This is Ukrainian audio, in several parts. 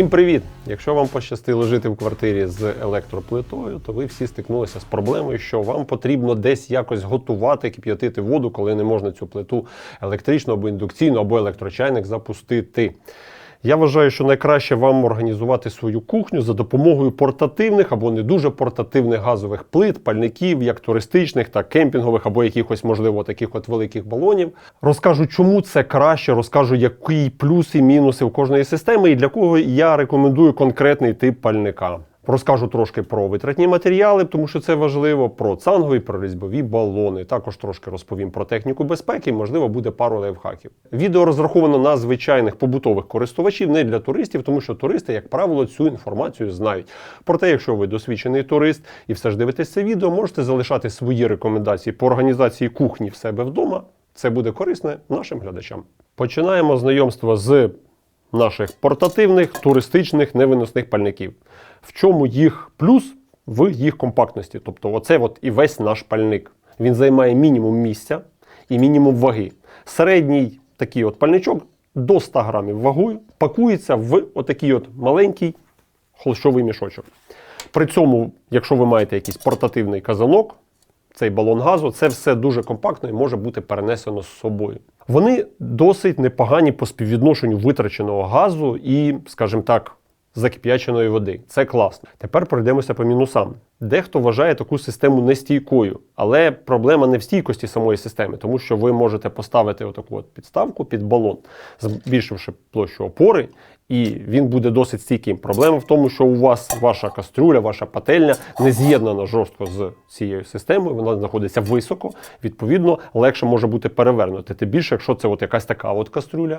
Всім привіт! Якщо вам пощастило жити в квартирі з електроплитою, то ви всі стикнулися з проблемою, що вам потрібно десь якось готувати, кип'ятити воду, коли не можна цю плиту електричну або індукційну, або електрочайник запустити. Я вважаю, що найкраще вам організувати свою кухню за допомогою портативних або не дуже портативних газових плит, пальників, як туристичних, так кемпінгових, або якихось, можливо, таких от великих балонів. Розкажу, чому це краще, розкажу, які плюси мінуси у кожної системи, і для кого я рекомендую конкретний тип пальника. Розкажу трошки про витратні матеріали, тому що це важливо, про цангові, про різьбові балони. Також трошки розповім про техніку безпеки, можливо, буде пару лайфхаків. Відео розраховано на звичайних побутових користувачів, не для туристів, тому що туристи, як правило, цю інформацію знають. Проте, якщо ви досвідчений турист і все ж дивитесь це відео, можете залишати свої рекомендації по організації кухні в себе вдома. Це буде корисне нашим глядачам. Починаємо знайомство з наших портативних туристичних невиносних пальників. В чому їх плюс в їх компактності? Тобто, оце от і весь наш пальник. Він займає мінімум місця і мінімум ваги. Середній такий от пальничок до 100 грамів вагою пакується в отакий от маленький холщовий мішочок. При цьому, якщо ви маєте якийсь портативний казанок, цей балон газу, це все дуже компактно і може бути перенесено з собою. Вони досить непогані по співвідношенню витраченого газу і, скажімо так, закип'яченої води. Це класно. Тепер пройдемося по мінусам. Дехто вважає таку систему нестійкою, але проблема не в стійкості самої системи, тому що ви можете поставити отаку от підставку під балон, збільшивши площу опори, і він буде досить стійким. Проблема в тому, що у вас ваша кастрюля, ваша пательня не з'єднана жорстко з цією системою, вона знаходиться високо, відповідно, легше може бути перевернути. Тим більше, якщо це от якась така от кастрюля.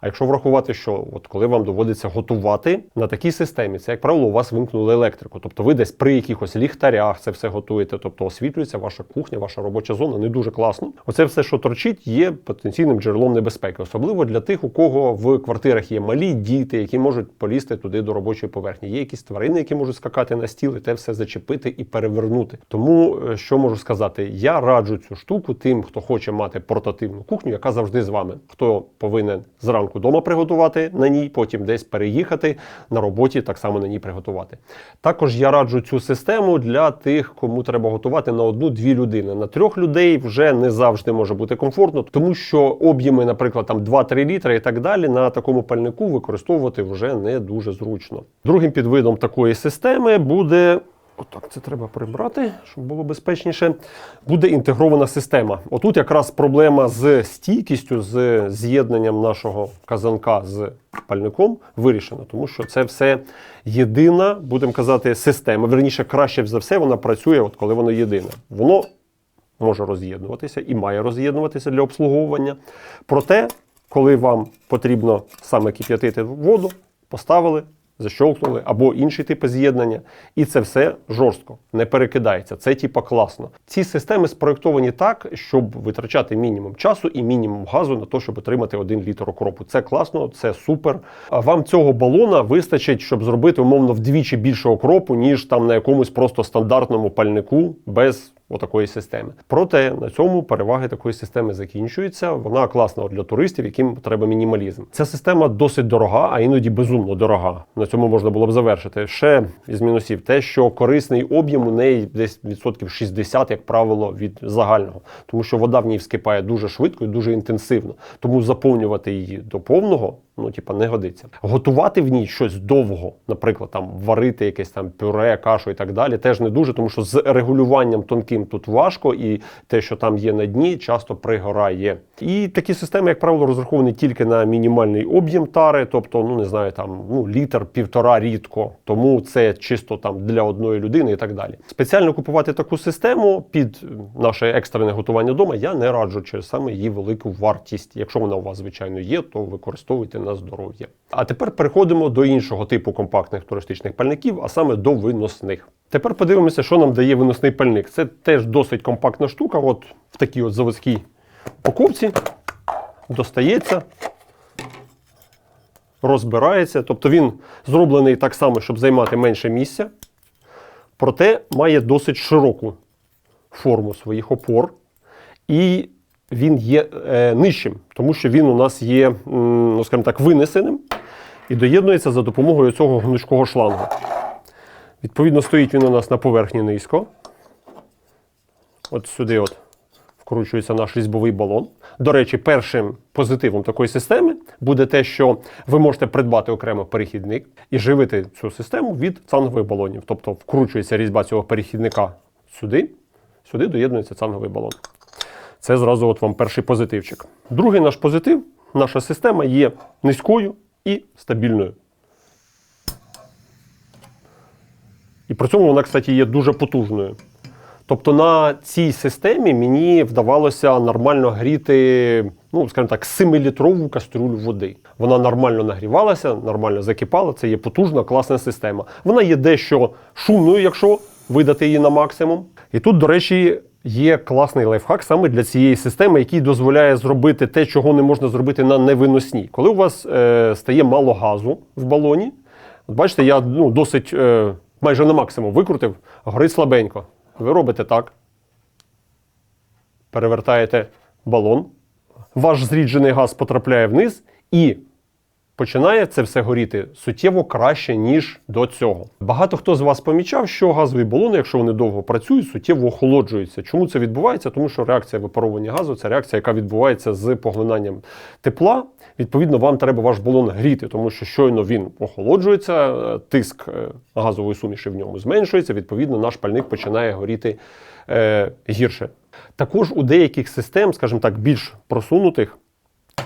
А якщо врахувати, що от коли вам доводиться готувати на такій системі, це, як правило, у вас вимкнули електрику. Тобто ви десь при якихось ліхтарях це все готуєте, тобто освітлюється ваша кухня, ваша робоча зона не дуже класно. Оце все, що торчить, є потенційним джерелом небезпеки, особливо для тих, у кого в квартирах є малі діти, які можуть полізти туди до робочої поверхні. Є якісь тварини, які можуть скакати на стіл і те все зачепити і перевернути. Тому е, що можу сказати, я раджу цю штуку тим, хто хоче мати портативну кухню, яка завжди з вами. Хто повинен зранку вдома приготувати на ній, потім десь переїхати на роботі, так само на ній приготувати. Також я раджу цю систему для тих, кому треба готувати на одну-дві людини. На трьох людей вже не завжди може бути комфортно, тому що об'єми, наприклад, там 2-3 літри і так далі, на такому пальнику використовувати вже не дуже зручно. Другим підвидом такої системи буде. Отак, це треба прибрати, щоб було безпечніше. Буде інтегрована система. Отут якраз проблема з стійкістю, з з'єднанням нашого казанка з пальником вирішена, тому що це все єдина, будемо казати, система. Верніше, краще за все, вона працює, от коли воно єдине. Воно може роз'єднуватися і має роз'єднуватися для обслуговування. Проте, коли вам потрібно саме кип'ятити воду, поставили, защолкнули або інші типи з'єднання, і це все жорстко, не перекидається. Це типа класно. Ці системи спроєктовані так, щоб витрачати мінімум часу і мінімум газу на те, щоб отримати один літр окропу. Це класно, це супер. А вам цього балона вистачить, щоб зробити умовно вдвічі більше окропу, ніж там на якомусь просто стандартному пальнику без отакої системи. Проте на цьому переваги такої системи закінчуються. Вона класна для туристів, яким треба мінімалізм. Ця система досить дорога, а іноді безумно дорога. На цьому можна було б завершити. Ще із мінусів те, що корисний об'єм у неї десь відсотків 60, як правило, від загального, тому що вода в ній вскипає дуже швидко і дуже інтенсивно. Тому заповнювати її до повного. Ну, типа, не годиться. Готувати в ній щось довго, наприклад, там варити якесь там пюре, кашу і так далі, теж не дуже, тому що з регулюванням тонким тут важко, і те, що там є на дні, часто пригорає. І такі системи, як правило, розраховані тільки на мінімальний об'єм тари, тобто, ну не знаю, там ну літр, півтора рідко. Тому це чисто там для одної людини і так далі. Спеціально купувати таку систему під наше екстрене готування вдома я не раджу через саме її велику вартість. Якщо вона у вас, звичайно, є, то використовуйте на здоров'я. А тепер переходимо до іншого типу компактних туристичних пальників, а саме до виносних. Тепер подивимося, що нам дає виносний пальник. Це теж досить компактна штука. От в такій от заводській упаковці достається, розбирається. Тобто він зроблений так само, щоб займати менше місця, проте має досить широку форму своїх опор. І він є е, нижчим, тому що він у нас є, ну скажімо так, винесеним. і доєднується за допомогою цього гнучкого шлангу. Відповідно, стоїть він у нас на поверхні низько. От сюди от вкручується наш різьбовий балон. До речі, першим позитивом такої системи буде те, що ви можете придбати окремо перехідник і живити цю систему від цангових балонів. Тобто вкручується різьба цього перехідника сюди, сюди доєднується цанговий балон. Це зразу от вам перший позитивчик. Другий наш позитив, наша система є низькою і стабільною. І при цьому вона, кстати, є дуже потужною. Тобто на цій системі мені вдавалося нормально гріти, ну, скажімо так, 7-літрову кастрюлю води. Вона нормально нагрівалася, нормально закипала. Це є потужна, класна система. Вона є дещо шумною, якщо видати її на максимум. І тут, до речі, є класний лайфхак саме для цієї системи, який дозволяє зробити те, чого не можна зробити на невиносній. Коли у вас е, стає мало газу в балоні, от бачите, я ну, досить е, майже на максимум викрутив, горить слабенько. Ви робите так. Перевертаєте балон. Ваш зріджений газ потрапляє вниз і починає це все горіти суттєво краще, ніж до цього. Багато хто з вас помічав, що газові балони, якщо вони довго працюють, суттєво охолоджуються. Чому це відбувається? Тому що реакція випаровування газу це реакція, яка відбувається з поглинанням тепла. Відповідно, вам треба ваш балон гріти, тому що щойно він охолоджується, тиск е, газової суміші в ньому зменшується. Відповідно, наш пальник починає горіти е, гірше. Також у деяких систем, скажімо так, більш просунутих,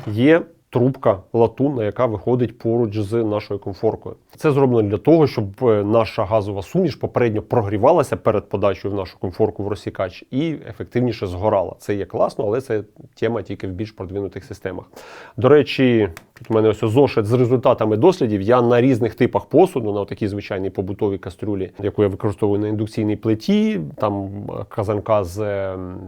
є трубка латунна, яка виходить поруч з нашою комфоркою. Це зроблено для того, щоб е, наша газова суміш попередньо прогрівалася перед подачею в нашу комфорку в розсікач і ефективніше згорала. Це є класно, але це тема тільки в більш продвинутих системах. До речі, тут у мене ось зошит з результатами дослідів. Я на різних типах посуду, на такій звичайній побутовій кастрюлі, яку я використовую на індукційній плиті, там е, казанка з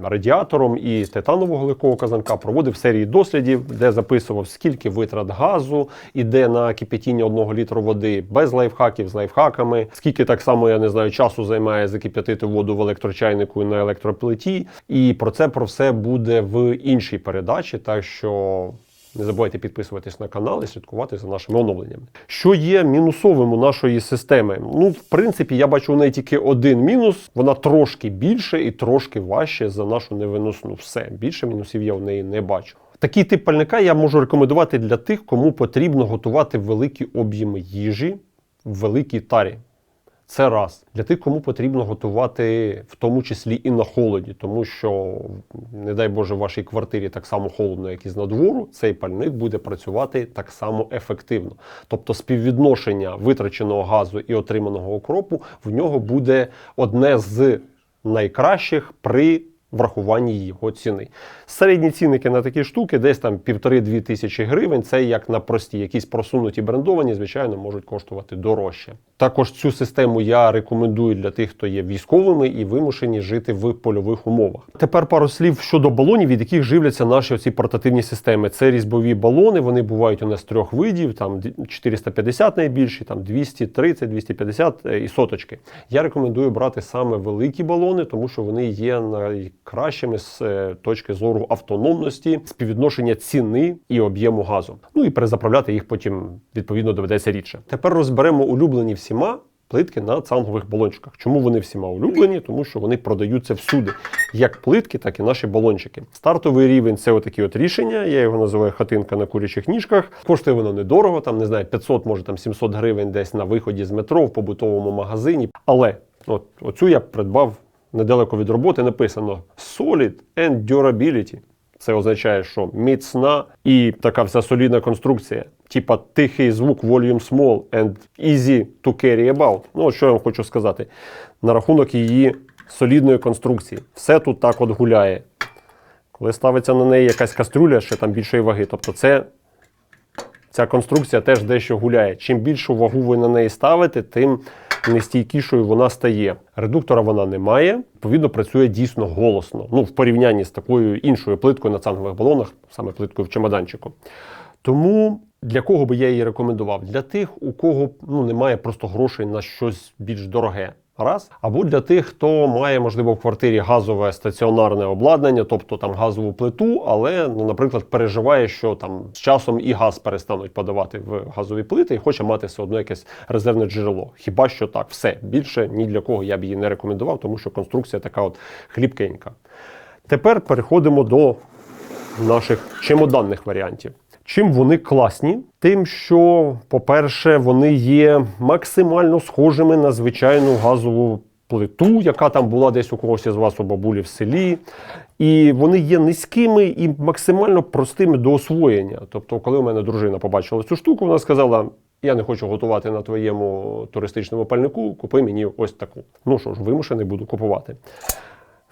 радіатором і титанового легкого казанка, проводив серії дослідів, де записував, скільки витрат газу іде на кипятіння одного літру води без лайфхаків, з лайфхаками, скільки так само я не знаю часу займає закип'ятити воду в електрочайнику і на електроплиті. І про це про все буде в іншій передачі. Так що. Не забувайте підписуватись на канал і слідкувати за нашими оновленнями. Що є мінусовим у нашої системи? Ну, в принципі, я бачу у неї тільки один мінус. Вона трошки більше і трошки важче за нашу невиносну. Все більше мінусів я в неї не бачу. Такий тип пальника я можу рекомендувати для тих, кому потрібно готувати великі об'єми їжі в великій тарі. Це раз. Для тих, кому потрібно готувати в тому числі і на холоді, тому що, не дай Боже, в вашій квартирі так само холодно, як і з надвору, цей пальник буде працювати так само ефективно. Тобто співвідношення витраченого газу і отриманого окропу в нього буде одне з найкращих при врахуванні його ціни. Середні цінники на такі штуки десь там півтори-дві тисячі гривень. Це як на прості, якісь просунуті брендовані, звичайно, можуть коштувати дорожче. Також цю систему я рекомендую для тих, хто є військовими і вимушені жити в польових умовах. Тепер пару слів щодо балонів, від яких живляться наші оці портативні системи. Це різьбові балони. Вони бувають у нас трьох видів: там 450 найбільші, там 230, 250 і соточки. Я рекомендую брати саме великі балони, тому що вони є найкращими з е, точки зору автономності, співвідношення ціни і об'єму газу. Ну і перезаправляти їх потім відповідно доведеться рідше. Тепер розберемо улюблені всіма. Плитки на цангових балончиках. Чому вони всіма улюблені? Тому що вони продаються всюди, як плитки, так і наші балончики. Стартовий рівень це отакі от рішення. Я його називаю хатинка на курячих ніжках. Коштує воно недорого, там не знаю, 500, може там 700 гривень десь на виході з метро в побутовому магазині. Але от оцю я придбав недалеко від роботи. Написано Solid and Durability. Це означає, що міцна і така вся солідна конструкція. Типа тихий звук volume small and easy to carry about. Ну, що я вам хочу сказати. На рахунок її солідної конструкції. Все тут так от гуляє. Коли ставиться на неї якась кастрюля, ще там більшої ваги. Тобто це, ця конструкція теж дещо гуляє. Чим більшу вагу ви на неї ставите, тим нестійкішою вона стає. Редуктора вона не має, відповідно, працює дійсно голосно. Ну, в порівнянні з такою іншою плиткою на цангових балонах, саме плиткою в чемоданчику. Тому для кого би я її рекомендував? Для тих, у кого ну, немає просто грошей на щось більш дороге. Раз. Або для тих, хто має, можливо, в квартирі газове стаціонарне обладнання, тобто там газову плиту, але, ну, наприклад, переживає, що там з часом і газ перестануть подавати в газові плити, і хоче мати все одно якесь резервне джерело. Хіба що так, все більше ні для кого я б її не рекомендував, тому що конструкція така от хліпкенька. Тепер переходимо до наших чемоданних варіантів. Чим вони класні? Тим, що, по-перше, вони є максимально схожими на звичайну газову плиту, яка там була десь у когось із вас у бабулі в селі. І вони є низькими і максимально простими до освоєння. Тобто, коли у мене дружина побачила цю штуку, вона сказала: я не хочу готувати на твоєму туристичному пальнику, купи мені ось таку. Ну що ж, вимушений буду купувати.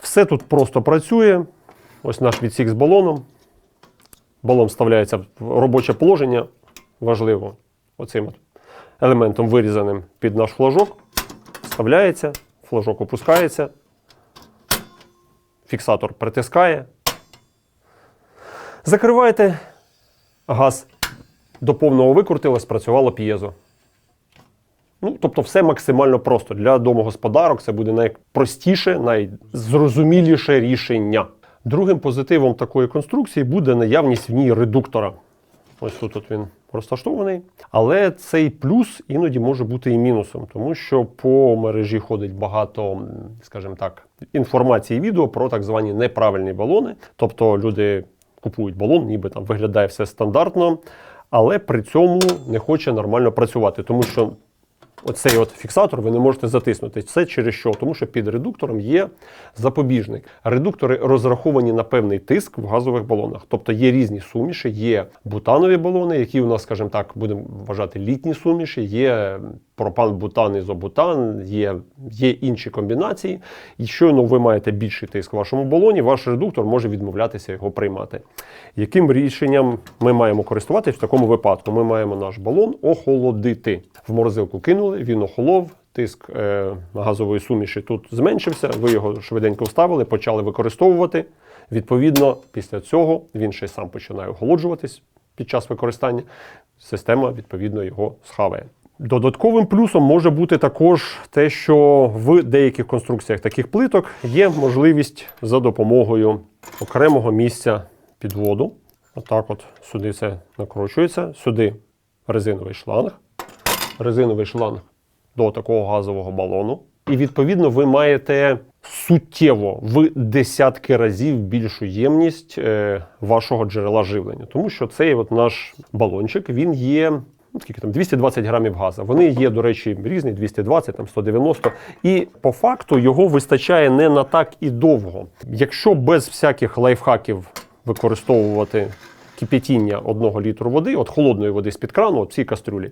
Все тут просто працює. Ось наш відсік з балоном. Балон вставляється в робоче положення. Важливо оцим от елементом вирізаним під наш флажок. Вставляється, флажок опускається, фіксатор притискає. Закриваєте газ до повного викрутили, спрацювало п'єзо. Ну, тобто, все максимально просто. Для домогосподарок це буде найпростіше, найзрозуміліше рішення. Другим позитивом такої конструкції буде наявність в ній редуктора. Ось тут от він розташований. Але цей плюс іноді може бути і мінусом, тому що по мережі ходить багато, скажімо так, інформації відео про так звані неправильні балони. Тобто люди купують балон, ніби там виглядає все стандартно, але при цьому не хоче нормально працювати, тому що Оцей от фіксатор ви не можете затиснути. Це через що? Тому що під редуктором є запобіжник. Редуктори розраховані на певний тиск в газових балонах. Тобто є різні суміші, є бутанові балони, які у нас, скажімо так, будемо вважати літні суміші, є пропан-бутан, ізобутан, є, є інші комбінації. І щойно ви маєте більший тиск в вашому балоні, ваш редуктор може відмовлятися його приймати. Яким рішенням ми маємо користуватись в такому випадку? Ми маємо наш балон охолодити. В морозилку кинули, він охолов. Тиск е, газової суміші тут зменшився. Ви його швиденько вставили, почали використовувати. Відповідно, після цього він ще сам починає охолоджуватись під час використання. Система відповідно його схаває. Додатковим плюсом може бути також те, що в деяких конструкціях таких плиток є можливість за допомогою окремого місця підводу. Отак, от сюди це накручується, сюди резиновий шланг, резиновий шланг до такого газового балону. І відповідно ви маєте суттєво в десятки разів більшу ємність е, вашого джерела живлення. Тому що цей от наш балончик він є. Ну, скільки там 220 грамів газу. Вони є, до речі, різні 220, там 190. І по факту його вистачає не на так і довго. Якщо без всяких лайфхаків використовувати кипятіння одного літру води, от холодної води з-під крану, от цій кастрюлі,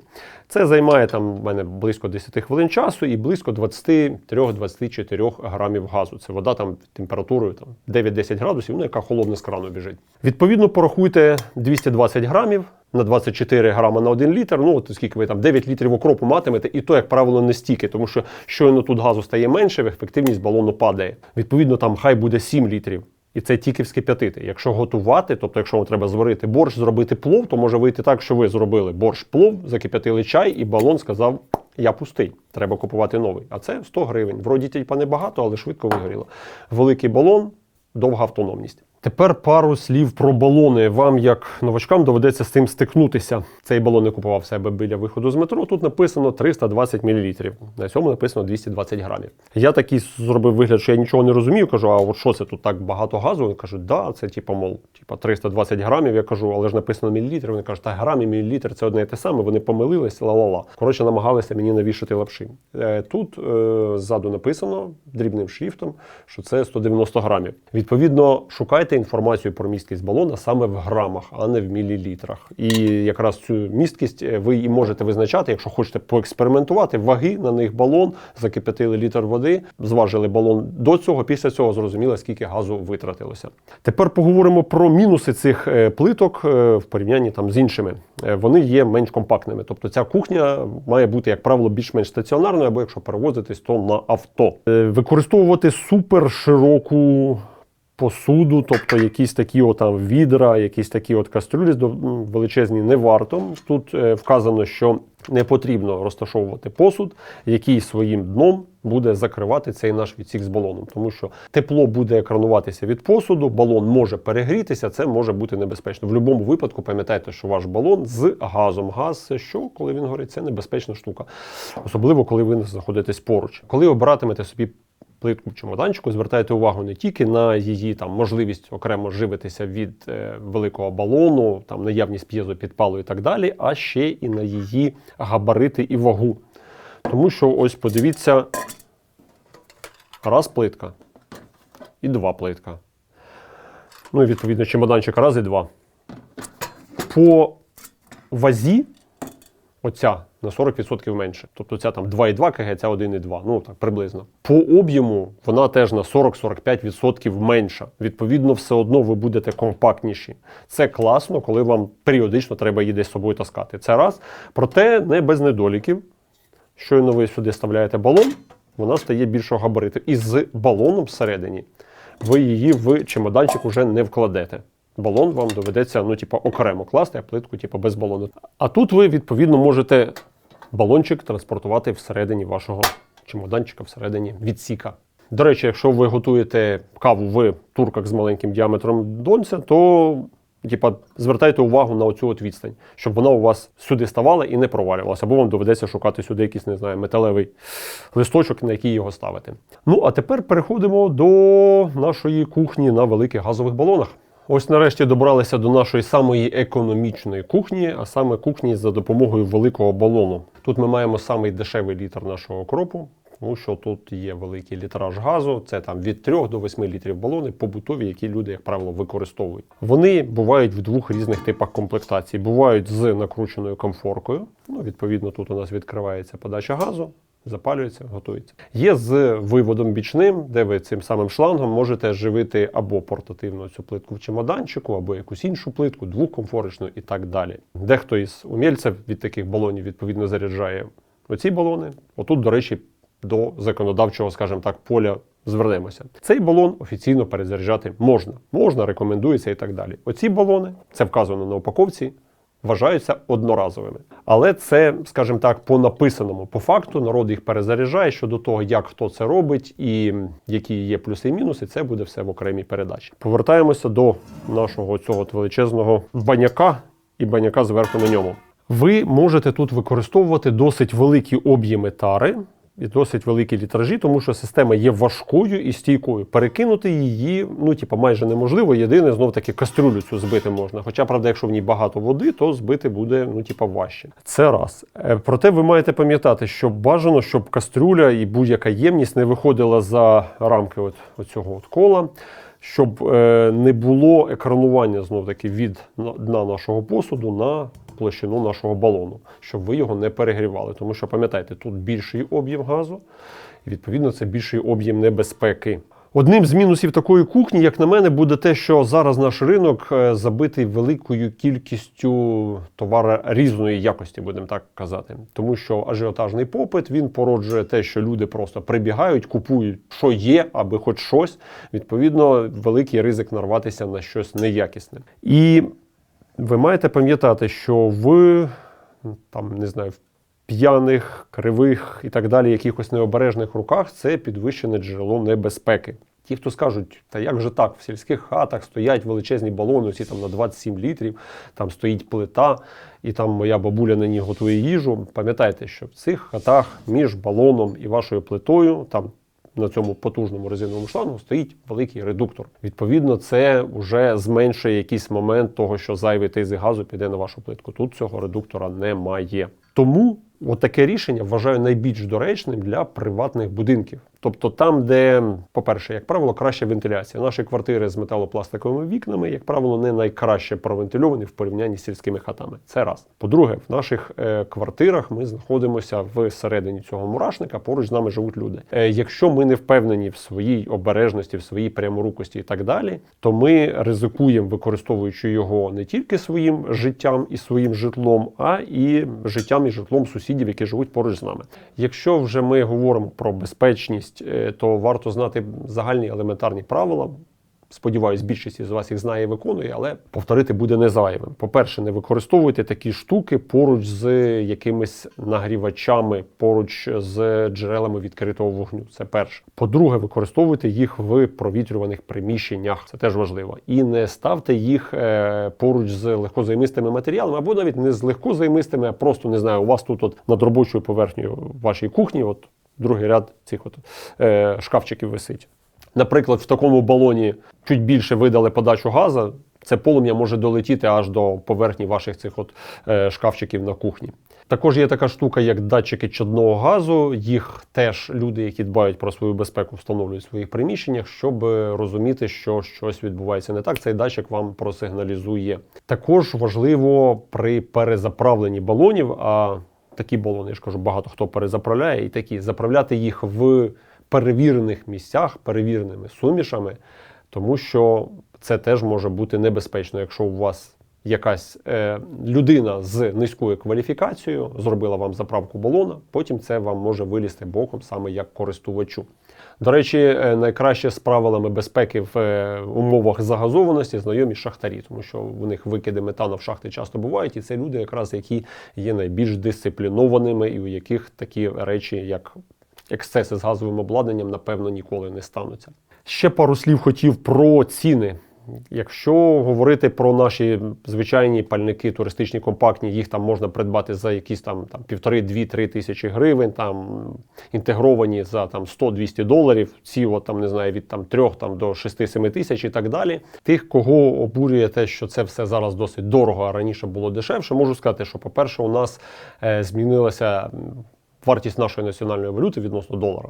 це займає там в мене близько 10 хвилин часу і близько 23-24 грамів газу. Це вода там температурою там 9-10 градусів, ну яка холодна з крану біжить. Відповідно, порахуйте 220 грамів. На 24 грама на 1 літр, ну от скільки ви там 9 літрів окропу матимете, і то, як правило, не стільки, тому що щойно тут газу стає менше, ефективність балону падає. Відповідно, там хай буде 7 літрів. І це тільки вскип'ятити. Якщо готувати, тобто, якщо вам треба зварити борщ, зробити плов, то може вийти так, що ви зробили борщ плов, закип'ятили чай, і балон сказав: Я пустий, треба купувати новий. А це 100 гривень. Вроді типа небагато, але швидко вигоріло. Великий балон, довга автономність. Тепер пару слів про балони. Вам, як новачкам, доведеться з цим стикнутися. Цей балон я купував себе біля виходу з метро. Тут написано 320 мл. На цьому написано 220 грамів. Я такий зробив вигляд, що я нічого не розумію. Кажу, а от що це тут так багато газу? Вони кажуть, да, це типу, мол, типу 320 грамів. Я кажу, але ж написано мілілітр. Вони кажуть, та грам і мілілітр це одне і те саме. Вони помилились, ла-ла-ла. Коротше, намагалися мені навішати лапши. Е, Тут е, ззаду написано дрібним шрифтом, що це 190 грамів. Відповідно, шукайте інформацію про місткість балона саме в грамах, а не в мілілітрах. І якраз цю місткість е, ви і можете визначати, якщо хочете поекспериментувати, ваги на них балон, закип'ятили літр води, зважили балон до цього, після цього зрозуміли, скільки газу витратилося. Тепер поговоримо про мінуси цих е, плиток е, в порівнянні там з іншими. Вони є менш компактними. Тобто ця кухня має бути, як правило, більш-менш стаціонарною, або якщо перевозитись, то на авто. Використовувати супер широку посуду, тобто якісь такі от відра, якісь такі от кастрюлі до- величезні не варто. Тут е, вказано, що не потрібно розташовувати посуд, який своїм дном буде закривати цей наш відсік з балоном, тому що тепло буде екрануватися від посуду, балон може перегрітися, це може бути небезпечно. В будь-якому випадку пам'ятайте, що ваш балон з газом. Газ що, коли він горить, це небезпечна штука, особливо коли ви знаходитесь поруч. Коли обиратимете собі плитку в чемоданчику, звертайте увагу не тільки на її там можливість окремо живитися від е, великого балону, там наявність п'єзопідпалу і так далі, а ще і на її габарити і вагу. Тому що ось подивіться, раз плитка і два плитка. Ну і відповідно чемоданчик раз і два. По вазі оця на 40% менше. Тобто ця там 2,2 кг, ця 1,2, ну так приблизно. По об'єму вона теж на 40-45% менша. Відповідно, все одно ви будете компактніші. Це класно, коли вам періодично треба її десь з собою таскати. Це раз. Проте не без недоліків. Щойно ви сюди ставляєте балон, вона стає більшого габариту. І з балоном всередині ви її в чемоданчик уже не вкладете. Балон вам доведеться ну, типу, окремо класти, а плитку типу, без балону. А тут ви, відповідно, можете балончик транспортувати всередині вашого чемоданчика, всередині відсіка. До речі, якщо ви готуєте каву в турках з маленьким діаметром донця, то типа, звертайте увагу на оцю от відстань, щоб вона у вас сюди ставала і не провалювалася, або вам доведеться шукати сюди якийсь, не знаю, металевий листочок, на який його ставити. Ну а тепер переходимо до нашої кухні на великих газових балонах. Ось нарешті добралися до нашої самої економічної кухні, а саме кухні за допомогою великого балону. Тут ми маємо самий дешевий літр нашого кропу, тому що тут є великий літраж газу. Це там від 3 до 8 літрів балони, побутові, які люди, як правило, використовують. Вони бувають в двох різних типах комплектацій. Бувають з накрученою комфоркою. Ну, відповідно, тут у нас відкривається подача газу. Запалюється, готується. Є з виводом бічним, де ви цим самим шлангом можете живити або портативно цю плитку в чемоданчику, або якусь іншу плитку, двохкомфорочну і так далі. Дехто із умільців від таких балонів відповідно заряджає оці балони. Отут, до речі, до законодавчого, скажімо так, поля звернемося. Цей балон офіційно перезаряджати можна. Можна, рекомендується і так далі. Оці балони, це вказано на упаковці, вважаються одноразовими. Але це, скажімо так, по написаному, по факту народ їх перезаряджає щодо того, як хто це робить і які є плюси і мінуси, це буде все в окремій передачі. Повертаємося до нашого цього величезного баняка і баняка зверху на ньому. Ви можете тут використовувати досить великі об'єми тари і досить великі літражі, тому що система є важкою і стійкою. Перекинути її, ну типа, майже неможливо. Єдине, знов таки кастрюлю цю збити можна. Хоча, правда, якщо в ній багато води, то збити буде ну, типа, важче. Це раз. Е, Проте ви маєте пам'ятати, що бажано, щоб кастрюля і будь-яка ємність не виходила за рамки от, оцього от кола. Щоб е, не було екранування знов таки від на- дна нашого посуду на площину нашого балону, щоб ви його не перегрівали. Тому що пам'ятайте, тут більший об'єм газу, і відповідно це більший об'єм небезпеки. Одним з мінусів такої кухні, як на мене, буде те, що зараз наш ринок е, забитий великою кількістю товара різної якості, будемо так казати. Тому що ажіотажний попит він породжує те, що люди просто прибігають, купують, що є, аби хоч щось. Відповідно, великий ризик нарватися на щось неякісне. І ви маєте пам'ятати, що в там не знаю, в п'яних, кривих і так далі, якихось необережних руках це підвищене джерело небезпеки. Ті, хто скажуть, та як же так, в сільських хатах стоять величезні балони, оці там на 27 літрів, там стоїть плита, і там моя бабуля на ній готує їжу. Пам'ятайте, що в цих хатах між балоном і вашою плитою, там на цьому потужному резиновому шлангу стоїть великий редуктор. Відповідно, це вже зменшує якийсь момент того, що зайвий тизи газу піде на вашу плитку. Тут цього редуктора немає. Тому отаке рішення вважаю найбільш доречним для приватних будинків. Тобто там, де, по-перше, як правило, краща вентиляція. Наші квартири з металопластиковими вікнами, як правило, не найкраще провентильовані в порівнянні з сільськими хатами. Це раз. По-друге, в наших е, квартирах ми знаходимося всередині цього мурашника, поруч з нами живуть люди. Е, якщо ми не впевнені в своїй обережності, в своїй пряморукості і так далі, то ми ризикуємо, використовуючи його не тільки своїм життям і своїм житлом, а і життям і житлом сусідів, які живуть поруч з нами. Якщо вже ми говоримо про безпечність, е, то варто знати загальні елементарні правила. сподіваюсь, більшість з вас їх знає і виконує, але повторити буде не зайвим. По-перше, не використовуйте такі штуки поруч з якимись нагрівачами, поруч з джерелами відкритого вогню. Це перше. По-друге, використовуйте їх в провітрюваних приміщеннях. Це теж важливо. І не ставте їх е, поруч з легкозаймистими матеріалами, або навіть не з легкозаймистими, а просто не знаю, у вас тут от над робочою поверхнею вашій кухні, от другий ряд цих от е, шкафчиків висить. Наприклад, в такому балоні чуть більше видали подачу газу, це полум'я може долетіти аж до поверхні ваших цих от е, шкафчиків на кухні. Також є така штука, як датчики чадного газу. Їх теж люди, які дбають про свою безпеку, встановлюють в своїх приміщеннях, щоб розуміти, що щось відбувається не так. Цей датчик вам просигналізує. Також важливо при перезаправленні балонів. А такі балони, я ж кажу, багато хто перезаправляє, і такі заправляти їх в перевірених місцях, перевіреними сумішами, тому що це теж може бути небезпечно, якщо у вас якась е, людина з низькою кваліфікацією зробила вам заправку балона, потім це вам може вилізти боком саме як користувачу. До речі, е, найкраще з правилами безпеки в е, умовах загазованості знайомі шахтарі, тому що в них викиди метану в шахти часто бувають, і це люди, якраз які є найбільш дисциплінованими, і у яких такі речі, як ексцеси з газовим обладнанням, напевно, ніколи не стануться. Ще пару слів хотів про ціни. Якщо говорити про наші звичайні пальники, туристичні компактні, їх там можна придбати за якісь там, там півтори-дві-три тисячі гривень, там інтегровані за там 100-200 доларів. Ці от там не знаю від там 3 там до 6-7 тисяч і так далі. Тих, кого обурює те, що це все зараз досить дорого, а раніше було дешевше, можу сказати, що по-перше, у нас е, змінилася вартість нашої національної валюти відносно долара.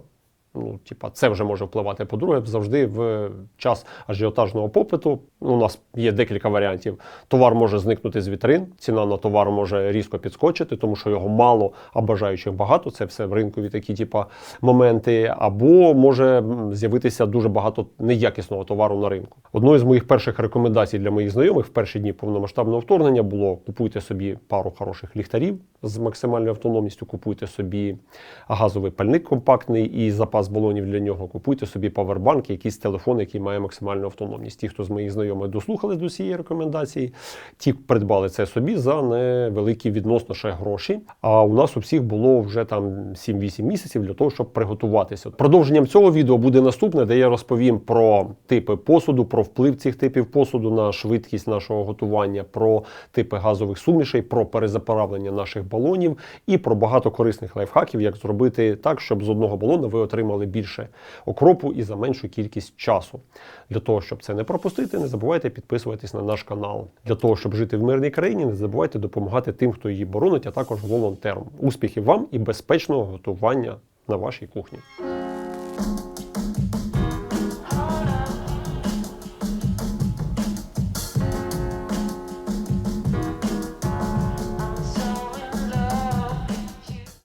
Ну, типа, це вже може впливати. По-друге, завжди в час ажіотажного попиту у нас є декілька варіантів. Товар може зникнути з вітрин, ціна на товар може різко підскочити, тому що його мало, а бажаючих багато. Це все в ринкові такі, типа, моменти. Або може з'явитися дуже багато неякісного товару на ринку. Одною з моїх перших рекомендацій для моїх знайомих в перші дні повномасштабного вторгнення було купуйте собі пару хороших ліхтарів з максимальною автономністю, купуйте собі газовий пальник компактний і запас балонів для нього. Купуйте собі павербанк, якийсь телефон, який має максимальну автономність. Ті, хто з моїх знайомих дослухали до цієї рекомендації, ті придбали це собі за невеликі відносно ще гроші. А у нас у всіх було вже там 7-8 місяців для того, щоб приготуватися. Продовженням цього відео буде наступне, де я розповім про типи посуду, про вплив цих типів посуду на швидкість нашого готування, про типи газових сумішей, про перезаправлення наших балонів і про багато корисних лайфхаків, як зробити так, щоб з одного балона ви отримали більше окропу і за меншу кількість часу. Для того, щоб це не пропустити, не забувайте підписуватись на наш канал. Для того, щоб жити в мирній країні, не забувайте допомагати тим, хто її боронить, а також волонтерам. Успіхів вам і безпечного готування на вашій кухні.